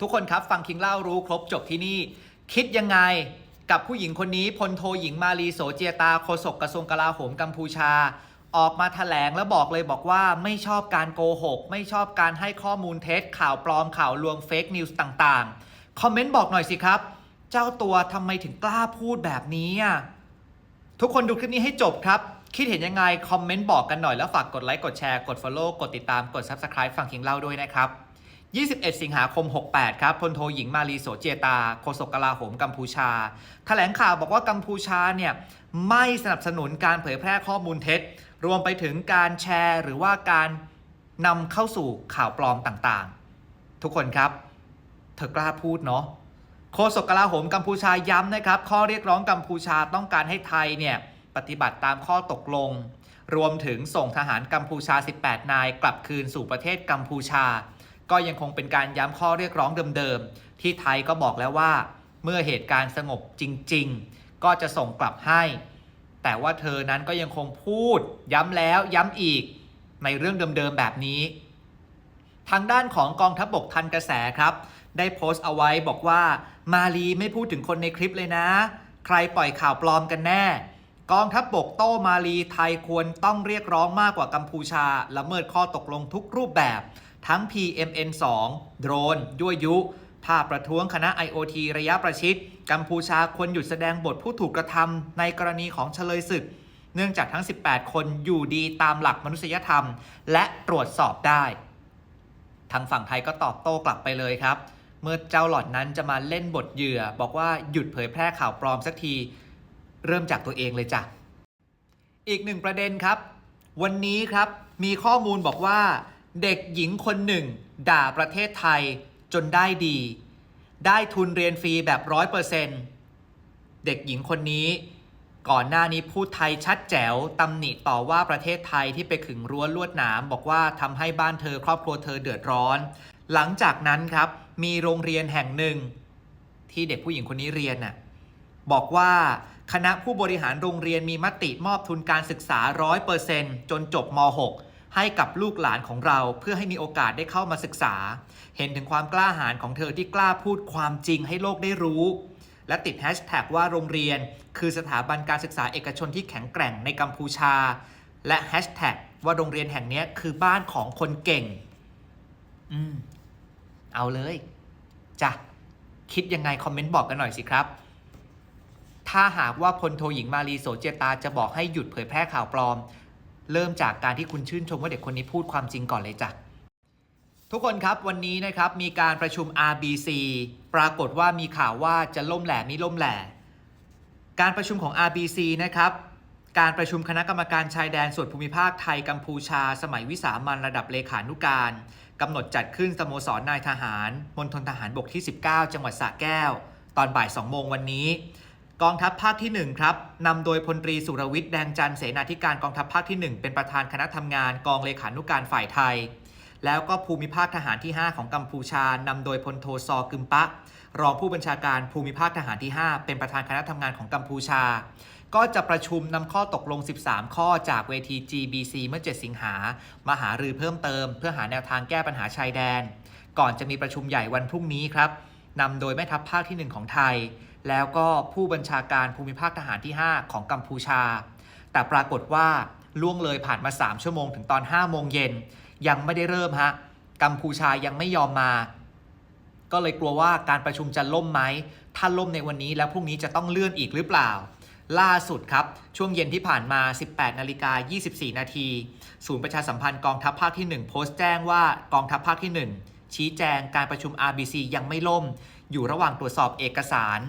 ทุกคนครับฟังคิงเล่ารู้ครบจบที่นี่ คิดยังไงกับผู้หญิงคนนี้พลโทหญิงมาลีโสเจตาโฆษกกระทรวงกลาโหมกัมพูชา ออกมาแถลงแล้วบอกเลยบอกว่าไม่ชอบการโกหก ไม่ชอบการให้ข้อมูลเท็จข่าวปลอมข่าวลวงเฟกนิวส์ต่างๆ คอมเมนต์บอกหน่อยสิครับ เจ้าตัวทำไมถึงกล้าพูดแบบนี้อะทุกคนดูคลิปนี้ให้จบครับ คิดเห็นยังไง คอมเมนต์บอกกันหน่อยแล้วฝากกดไลค์กดแชร์กด Follow กดติดตามกด Subscribe ฟังคิงเล่าด้วยนะครับ 21 สิงหาคม 68 ครับพลโทหญิงมาลีโสเจตาโฆษกกลาโหมกัมพูชาแถลงข่าวบอกว่ากัมพูชาเนี่ยไม่สนับสนุนการเผยแพร่ข้อมูลเท็จ รวมไปถึงการแชร์หรือว่าการนำเข้าสู่ข่าวปลอมต่างๆ ทุกคนครับ เธอกล้าพูดเนาะโฆษกกลาโหมกัมพูชาย้ำนะครับ ข้อเรียกร้องกัมพูชาต้องการให้ไทยเนี่ยปฏิบัติตามข้อตกลง รวมถึงส่งทหารกัมพูชา 18 นาย กลับคืนสู่ประเทศกัมพูชา ก็ยังคงเป็นการย้ำข้อเรียกร้องเดิมๆ ที่ไทยก็บอกแล้วว่า เมื่อเหตุการณ์สงบจริง ๆ ก็จะส่งกลับให้ แต่ว่าเธอนั้นก็ยังคงพูด ย้ำแล้วย้ำอีกในเรื่องเดิมๆแบบนี้ ทางด้านของกองทัพบบกทันกระแสครับ ได้โพสต์เอาไว้บอกว่า มาลีไม่พูดถึงคนในคลิปเลยนะ ใครปล่อยข่าวปลอมกันแน่ กองทัพบบกโต้มาลีไทยควรต้องเรียกร้องมากกว่ากัมพูชา ละเมิดข้อตกลงทุกรูปแบบ ทั้ง PMN2 โดรน ยั่วยุ ภาพประท้วงคณะ IoT ระยะประชิด กัมพูชาควรหยุดแสดงบทผู้ถูกกระทำในกรณีของเฉลยศึก เนื่องจากทั้ง 18 คนอยู่ดีตามหลักมนุษยธรรม และตรวจสอบได้ ทางฝั่งไทยก็ตอบโต้กลับไปเลยครับ เมื่อเจ้าหลอดนั้นจะมาเล่นบทเหยื่อ บอกว่าหยุดเผยแพร่ข่าวปลอมสักที เริ่มจากตัวเองเลยจ้ะ อีกหนึ่งประเด็นครับ วันนี้ครับมีข้อมูลบอกว่า เด็กหญิงคนหนึ่ง ด่าประเทศไทยจนได้ดี ได้ทุนเรียนฟรีแบบร้อยเปอร์เซนตเด็กหญิงคนนี้ก่อนหน้านี้พูดไทยชัดแจ๋วตำหนิต่อว่าประเทศไทยที่ไปขึงรั้วลวดหนามบอกว่าทำให้บ้านเธอครอบครัวเธอเดือดร้อน หลังจากนั้นครับมีโรงเรียนแห่งหนึ่ง ที่เด็กผู้หญิงคนนี้เรียนน่ะบอกว่า คณะผู้บริหารโรงเรียนมีมติมอบทุนการศึกษา 100%จนจบม .6 ให้กับลูกหลานของเราเพื่อให้มีโอกาสได้เข้ามาศึกษา เห็นถึงความกล้าหาญของเธอที่กล้าพูดความจริงให้โลกได้รู้ และติดแฮชแท็กว่าโรงเรียน คือสถาบันการศึกษาเอกชนที่แข็งแกร่งในกัมพูชา และแฮชแท็กว่าโรงเรียนแห่งนี้คือบ้านของคนเก่ง อืม เอาเลยจ้ะคิดยังไงคอมเมนต์บอกกันหน่อยสิครับ ถ้าหากว่าพลโทหญิงมาลีโสเจตาจะบอกให้หยุดเผยแพร่ข่าวปลอม เริ่มจากการที่คุณชื่นชมว่าเด็กคนนี้พูดความจริงก่อนเลยจ้ะทุกคนครับวันนี้นะครับมีการประชุม RBC ปรากฏว่ามีข่าวว่าจะล่มแหล่ไม่ล่มแหล่ การประชุมของ RBC นะครับการประชุมคณะกรรมการชายแดนส่วนภูมิภาคไทยกัมพูชา สมัยวิสามันระดับเลขานุการกำหนดจัดขึ้นสโมสรนายทหารมณฑลทหารบกที่ 19 จังหวัดสระแก้ว ตอนบ่าย 2 โมงวันนี้ กองทัพภาคที่ 1 ครับนำโดยพลตรีสุรวิทย์แดงจันทร์เสนาธิการกองทัพภาคที่ 1 เป็นประธานคณะทำงานกองเลขานุการฝ่ายไทย แล้วก็ภูมิภาคทหารที่ 5 ของกัมพูชานำโดยพลโทซอกึมปะ รองผู้บัญชาการภูมิภาคทหารที่ 5 เป็นประธานคณะทำงานของกัมพูชา ก็จะประชุมนำข้อตกลง 13 ข้อจากเวที GBC เมื่อ 7 สิงหามาหารือเพิ่มเติม เพื่อหาแนวทางแก้ปัญหาชายแดน ก่อนจะมีประชุมใหญ่วันพรุ่งนี้ครับนำโดยแม่ทัพภาคที่ 1 ของไทย แล้วก็ผู้บัญชาการภูมิภาคทหารที่ 5 ของกัมพูชา แต่ปรากฏว่าล่วงเลยผ่านมา 3 ชั่วโมงถึงตอน 5 โมงเย็น ยังไม่ได้เริ่มฮะ กัมพูชายังไม่ยอมมา ก็เลยกลัวว่าการประชุมจะล่มไหม ถ้าล่มในวันนี้แล้วพรุ่งนี้จะต้องเลื่อนอีกหรือเปล่า ล่าสุดครับ ช่วงเย็นที่ผ่านมา 18 นาฬิกา 24 นาที ศูนย์ประชาสัมพันธ์กองทัพภาคที่ 1 โพสต์แจ้งว่ากองทัพภาคที่ 1 ชี้แจงการประชุม RBC ยังไม่ล่ม อยู่ระหว่างตรวจสอบเอกสาร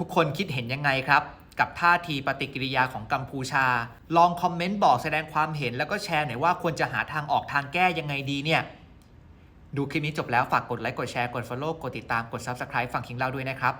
ทุกคนคิดเห็นยังไงครับ กับท่าทีปฏิกิริยาของกัมพูชา ลองคอมเมนต์บอกแสดงความเห็นแล้วก็แชร์หน่อยว่าควรจะหาทางออกทางแก้ยังไงดีเนี่ยดูคลิปนี้จบแล้วฝากกดไลค์กดแชร์กด Follow กดติดตามกด Subscribe ฝั่งคิงเล่าด้วยนะครับ